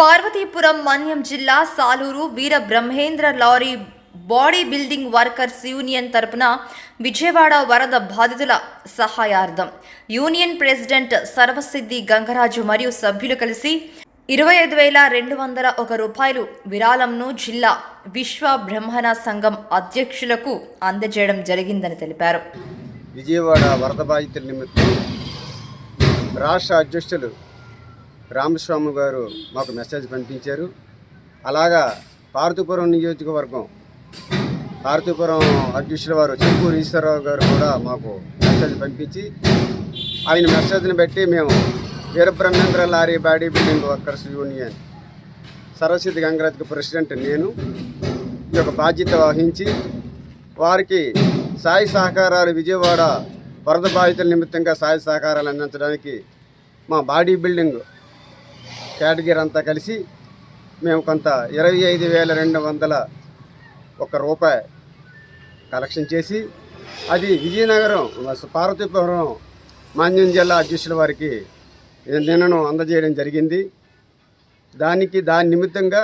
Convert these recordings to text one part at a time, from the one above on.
పార్వతీపురం మన్యం జిల్లా Saluru Veera Brahmendra lorry body building workers union తరపున విజయవాడ వరద బాధితుల సహాయార్థం. యూనియన్ ప్రెసిడెంట్ సర్వసిద్ధి గంగరాజు మరియు సభ్యులు కలిసి ఇరవై ఐదు వేల రెండు వందల ఒక రూపాయలు విరాళంను జిల్లా విశ్వ బ్రహ్మణ సంఘం అధ్యక్షులకు అందజేయడం జరిగిందని తెలిపారు. విజయవాడ వరద బాధితుల నిమిత్తం రాష్ట్ర అధ్యక్షులు రామస్వామి గారు మాకు మెసేజ్ పంపించారు. అలాగా పార్తీపురం నియోజకవర్గం పార్తీపురం అధ్యక్షుల వారు చెంపూరు ఈశ్వరరావు గారు కూడా మాకు మెసేజ్ పంపించి ఆయన మెసేజ్ని బట్టి మేము Veerabrahmendra lorry body building workers union Saraswathi గంగరాజ్కి president నేను ఈ యొక్క బాధ్యత వహించి వారికి సాయి సహకారాలు విజయవాడ వరద బాధితుల నిమిత్తంగా సాయి సహకారాలు అందించడానికి మా బాడీ బిల్డింగ్ కేటగిరీ అంతా కలిసి మేము కొంత ఇరవై ఐదు వేల రెండు వందల ఒక రూపాయి కలెక్షన్ చేసి అది విజయనగరం పార్వతీపురం మాన్యం జిల్లా అధ్యక్షుల వారికి నిన్నను అందజేయడం జరిగింది. దానికి దాని నిమిత్తంగా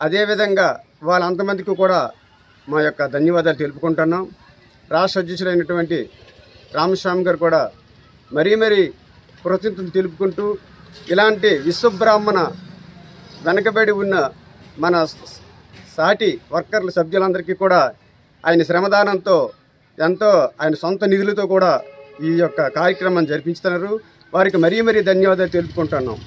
అదేవిధంగా వాళ్ళంతమందికి కూడా మా యొక్క ధన్యవాదాలు తెలుపుకుంటున్నాం. రాష్ట్ర అధ్యక్షులైనటువంటి రామస్వామి గారు కూడా మరీ మరీ కృతజ్ఞతలు తెలుపుకుంటూ ఇలాంటి విశ్వబ్రాహ్మణ వెనకబడి ఉన్న మన సాటి వర్కర్ల సభ్యులందరికీ కూడా ఆయన శ్రమదానంతో ఎంతో ఆయన సొంత నిధులతో కూడా ఈ యొక్క కార్యక్రమాన్ని జరిపించుతున్నారు. వారికి మరీ మరీ ధన్యవాదాలు తెలుపుకుంటున్నాం.